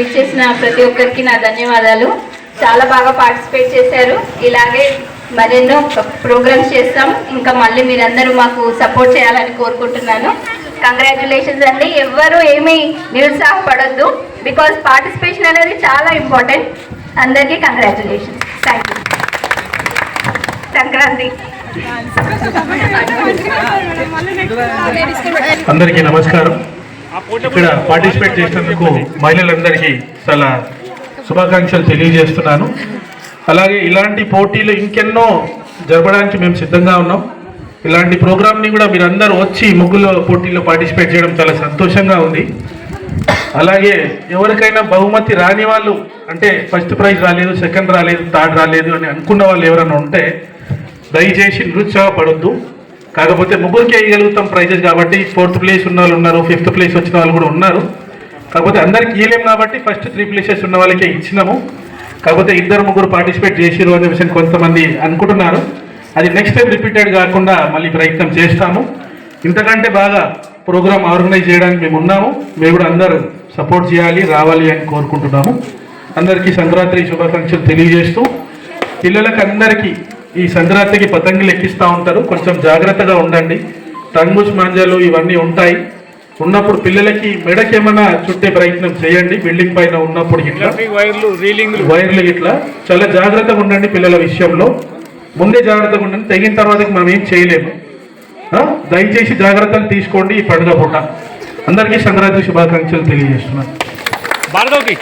విచ్చేసిన ప్రతి ఒక్కరికి నా ధన్యవాదాలు. చాలా బాగా పార్టిసిపేట్ చేశారు. ఇలాగే మరెన్నో ప్రోగ్రామ్స్ చేస్తాం. ఇంకా మళ్ళీ మీరందరూ మాకు సపోర్ట్ చేయాలని కోరుకుంటున్నాను. కంగ్రాచులేషన్స్ అండి. ఎవ్వరూ ఏమీ నిరుత్సాహపడొద్దు. బికాస్ పార్టిసిపేషన్ అనేది చాలా ఇంపార్టెంట్ అందరికీ కంగ్రాచులేషన్స్ థ్యాంక్ యూ సంక్రాంతి. అందరికీ నమస్కారం. ఇక్కడ పార్టిసిపేట్ చేసినందుకు మహిళలందరికీ చాలా శుభాకాంక్షలు తెలియజేస్తున్నాను. అలాగే ఇలాంటి పోటీలు ఇంకెన్నో జరపడానికి మేము సిద్ధంగా ఉన్నాం. ఇలాంటి ప్రోగ్రామ్ని కూడా మీరందరూ వచ్చి ముగ్గుల పోటీల్లో పార్టిసిపేట్ చేయడం చాలా సంతోషంగా ఉంది. అలాగే ఎవరికైనా బహుమతి రాని వాళ్ళు అంటే ఫస్ట్ ప్రైజ్ రాలేదు సెకండ్ రాలేదు థర్డ్ రాలేదు అని అనుకున్న వాళ్ళు ఎవరైనా ఉంటే దయచేసి నిరుత్సాహపడొద్దు. కాకపోతే ముగ్గురికి వేయగలుగుతాం ప్రైజెస్ కాబట్టి ఫోర్త్ ప్లేస్ ఉన్న వాళ్ళు ఉన్నారు ఫిఫ్త్ ప్లేస్ వచ్చిన వాళ్ళు కూడా ఉన్నారు. కాకపోతే అందరికి ఇవ్వలేము కాబట్టి ఫస్ట్ త్రీ ప్లేసెస్ ఉన్న వాళ్ళకే ఇచ్చినాము. కాకపోతే ఇద్దరు ముగ్గురు పార్టిసిపేట్ చేసిరు అనే విషయం కొంతమంది అనుకుంటున్నారు. అది నెక్స్ట్ టైం రిపీటెడ్ కాకుండా మళ్ళీ ప్రయత్నం చేస్తాము. ఇంతకంటే బాగా ప్రోగ్రామ్ ఆర్గనైజ్ చేయడానికి మేము ఉన్నాము. మేము కూడా అందరూ సపోర్ట్ చేయాలి రావాలి అని కోరుకుంటున్నాము. అందరికీ సంక్రాంతి శుభాకాంక్షలు తెలియజేస్తూ పిల్లలకు అందరికీ ఈ సంక్రాంతికి పతంగులు ఎక్కిస్తూ ఉంటారు. కొంచెం జాగ్రత్తగా ఉండండి. టంగుస్ మాంజాలు ఇవన్నీ ఉంటాయి. ఉన్నప్పుడు పిల్లలకి మెడకి ఏమైనా చుట్టే ప్రయత్నం చేయండి. బిల్డింగ్ పైన ఉన్నప్పుడు ఇట్లా. వైర్లు రీలింగ్లు. వైర్లు ఇట్లా. చాలా జాగ్రత్తగా ఉండండి పిల్లల విషయంలో. ముందే జాగ్రత్తగా ఉండండి. తెగిన తర్వాత మనం ఏం చేయలేము? దయచేసి జాగ్రత్తలు తీసుకోండి ఈ పండుగ పూట. అందరికీ సంక్రాంతి శుభాకాంక్షలు తెలియజేస్తున్నాను. భారతవ్కి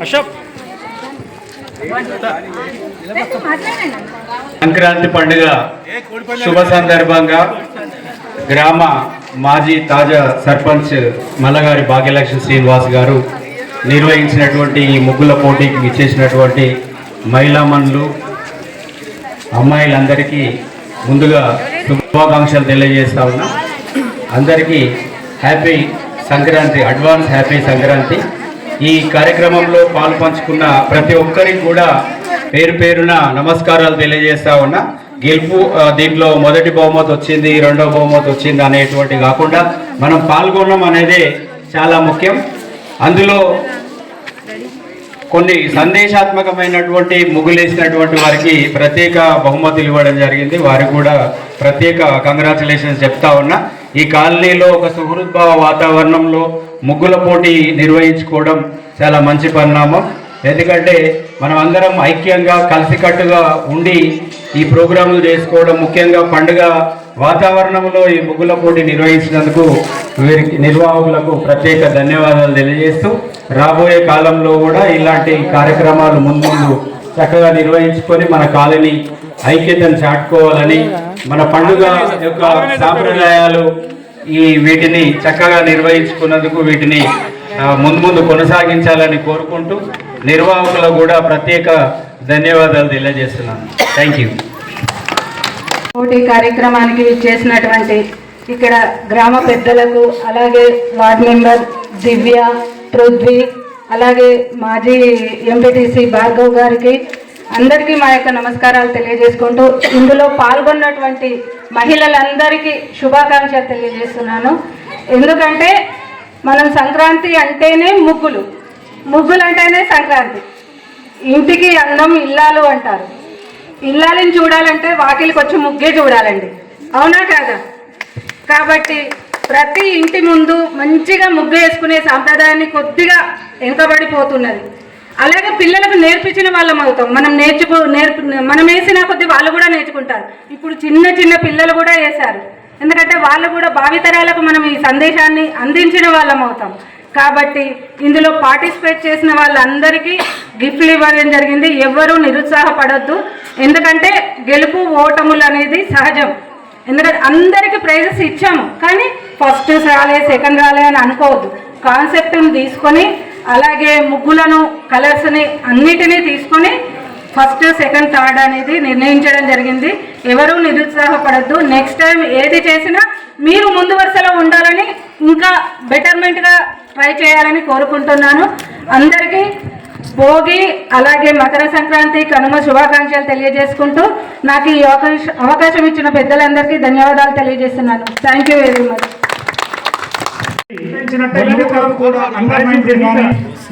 అశోక్. సంక్రాంతి పండుగ శుభ సందర్భంగా గ్రామ మాజీ తాజా సర్పంచ్ మల్లగారి భాగ్యలక్ష్మి శ్రీనివాస్ గారు నిర్వహించినటువంటి ఈ ముగ్గుల పోటీకి ఇచ్చేసినటువంటి మహిళామణులు అమ్మాయిలందరికీ ముందుగా శుభాకాంక్షలు తెలియజేస్తా ఉన్నా. అందరికీ happy Sankranti advance happy Sankranti. ఈ కార్యక్రమంలో పాల్పంచుకున్న ప్రతి ఒక్కరికి కూడా పేరు పేరున నమస్కారాలు తెలియజేస్తా ఉన్నా. గెలుపు దీంట్లో మొదటి బహుమతి వచ్చింది రెండో బహుమతి వచ్చింది అనేటువంటి కాకుండా మనం పాల్గొనడం అనేది చాలా ముఖ్యం. అందులో కొన్ని సందేశాత్మకమైనటువంటి ముగ్గులేసినటువంటి వారికి ప్రత్యేక బహుమతులు ఇవ్వడం జరిగింది. వారికి కూడా ప్రత్యేక కంగ్రాచులేషన్స్ చెప్తా ఉన్నా. ఈ కాలనీలో ఒక సుహృద్భావ వాతావరణంలో ముగ్గుల పోటీ నిర్వహించుకోవడం చాలా మంచి పరిణామం. ఎందుకంటే మనం అందరం ఐక్యంగా కలిసికట్టుగా ఉండి ఈ ప్రోగ్రాములు చేసుకోవడం ముఖ్యంగా పండుగ వాతావరణంలో ఈ ముగ్గుల పోటీ నిర్వహించినందుకు వీరికి నిర్వాహకులకు ప్రత్యేక ధన్యవాదాలు తెలియజేస్తూ రాబోయే కాలంలో కూడా ఇలాంటి కార్యక్రమాలు ముందు చక్కగా నిర్వహించుకొని మన కాలనీ ఐక్యతను చాటుకోవాలని మన పండుగ యొక్క సాంప్రదాయాలు ఈ వీటిని చక్కగా నిర్వహించుకున్నందుకు వీటిని ముందు ముందు కొనసాగించాలని కోరుకుంటూ నిర్వాహకులకు కూడా ప్రత్యేక ధన్యవాదాలు తెలియజేస్తున్నాను. థ్యాంక్ యూ పోటీ కార్యక్రమానికి చేసినటువంటి ఇక్కడ గ్రామ పెద్దలకు అలాగే వార్డ్ మెంబర్ దివ్య పృథ్వీ అలాగే మాజీ ఎంపీటీసీ భార్గవ్ గారికి అందరికీ మా యొక్క నమస్కారాలు తెలియజేసుకుంటూ ఇందులో పాల్గొన్నటువంటి మహిళలందరికీ శుభాకాంక్షలు తెలియజేస్తున్నాను. ఎందుకంటే మనం సంక్రాంతి అంటేనే ముగ్గులు. ముగ్గులు అంటేనే సంక్రాంతి. ఇంటికి అందం ఇల్లాలు అంటారు. ఇల్లాలని చూడాలంటే వాకిలికి వచ్చి ముగ్గే చూడాలండి. అవునా కాదా? కాబట్టి ప్రతి ఇంటి ముందు మంచిగా ముగ్గు వేసుకునే సాంప్రదాయాన్ని కొద్దిగా వెనుకబడిపోతున్నది. అలాగే పిల్లలకు నేర్పించిన వాళ్ళం అవుతాం. మనం నేర్చుకో నేర్పు మనం వేసిన కొద్ది వాళ్ళు కూడా నేర్చుకుంటారు. ఇప్పుడు చిన్న చిన్న పిల్లలు కూడా వేశారు. ఎందుకంటే వాళ్ళు కూడా భావితరాలకు మనం ఈ సందేశాన్ని అందించిన వాళ్ళం అవుతాం. కాబట్టి ఇందులో పార్టిసిపేట్ చేసిన వాళ్ళందరికీ గిఫ్ట్లు ఇవ్వడం జరిగింది. ఎవ్వరూ నిరుత్సాహపడద్దు. ఎందుకంటే గెలుపు ఓటములు అనేది సహజం. ఎందుకంటే అందరికీ ప్రైజెస్ ఇచ్చాము. కానీ ఫస్ట్ రాలే సెకండ్ రాలే అని అనుకోవద్దు. కాన్సెప్ట్ని తీసుకొని అలాగే ముగ్గులను కలర్స్ని అన్నిటినీ తీసుకొని ఫస్ట్ సెకండ్ థర్డ్ అనేది నిర్ణయించడం జరిగింది. ఎవరూ నిరుత్సాహపడద్దు. నెక్స్ట్ టైం ఏది చేసినా మీరు ముందు వరుసలో ఉండాలని ఇంకా బెటర్మెంట్గా ట్రై చేయాలని కోరుకుంటున్నాను. అందరికీ భోగి అలాగే మకర సంక్రాంతి కనుమ శుభాకాంక్షలు తెలియజేసుకుంటూ నాకు ఈ అవకాశం ఇచ్చిన పెద్దలందరికీ ధన్యవాదాలు తెలియజేస్తున్నాను. థ్యాంక్ యూ వెరీ మచ్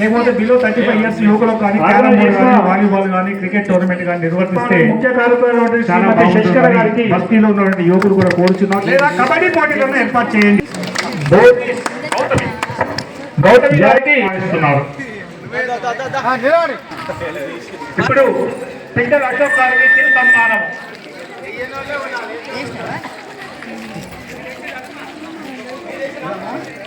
లేకపోతే బిలో థర్టీ ఫైవ్ ఇయర్స్ యువకులకు కానీ క్యారమ్ బోర్డ్ కానీ వాలీబాల్ కానీ క్రికెట్ టోర్నమెంట్ కానీ నిర్వర్తిస్తే బస్తీలో ఉన్నటువంటి యువకులు కూడా కోరుచున్నారు. లేదా కబడ్డీ పోటీలను ఏర్పాటు చేయండి. గౌతమి గారికి ఇస్తున్నారు ఇప్పుడు పిట్టల అశోక్ గారికి చిరు సన్మానం